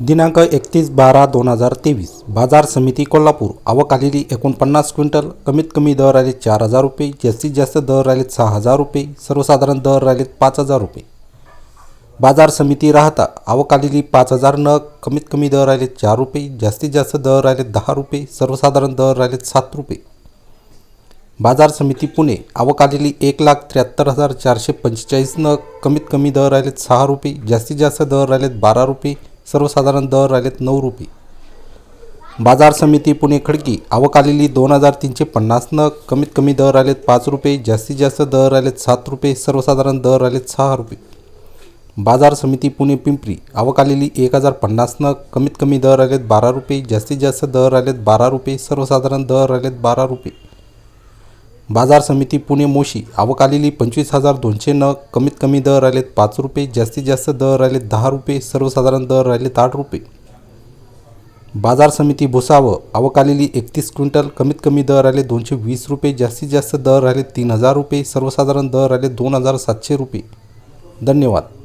दिनांक एकतीस बारा दोन हजार तेवीस. बाजार समिती कोल्हापूर. आवक आलेली एकोणपन्नास क्विंटल. कमीत कमी दर आले चार हजार रुपये. जास्तीत जास्त दर राहिलेत सहा हजार रुपये. सर्वसाधारण दर राहिलेत पाच हजार रुपये. बाजार समिती राहता आवक आलेली पाच हजार नग कमीत कमी दर राहिलेत चार रुपये. जास्तीत जास्त दर राहिलेत दहा रुपये. सर्वसाधारण दर राहिलेत सात रुपये. बाजार समिती पुणे. आवक आलेली एक लाख त्र्याहत्तर हजार चारशे पंचेचाळीस नग कमीत कमी दर राहिलेत सहा रुपये. जास्तीत जास्त दर राहिलेत बारा रुपये. सर्वसाधारण दर राहिलेत नऊ रुपये. बाजार समिती पुणे खडकी आवक आलेली दोन हजार तीनशे पन्नासनं कमीत कमी दर आलेत पाच रुपये जास्तीत जास्त दर आलेत सात रुपये सर्वसाधारण दर राहिलेत सहा रुपये. बाजार समिती पुणे पिंपरी आवक आलेली एक हजार पन्नासनं कमीत कमी दर आलेत बारा रुपये जास्तीत जास्त दर आलेत बारा रुपये सर्वसाधारण दर राहिलेत बारा रुपये. बाजार समिती पुणे मोशी आवक आलेली पंचवीस हजार दोनशे नग कमीत कमी दर राहिलेत पाच रुपये जास्तीत जास्त दर राहिलेत दहा रुपये सर्वसाधारण दर राहिलेत आठ रुपये. बाजार समिती भुसावळ आवक आलेली एकतीस क्विंटल कमीत कमी दर आले दोनशे वीस रुपये जास्तीत जास्त दर राहिले तीन हजार रुपये सर्वसाधारण दर राहिले दोन हजार सातशे रुपये. धन्यवाद.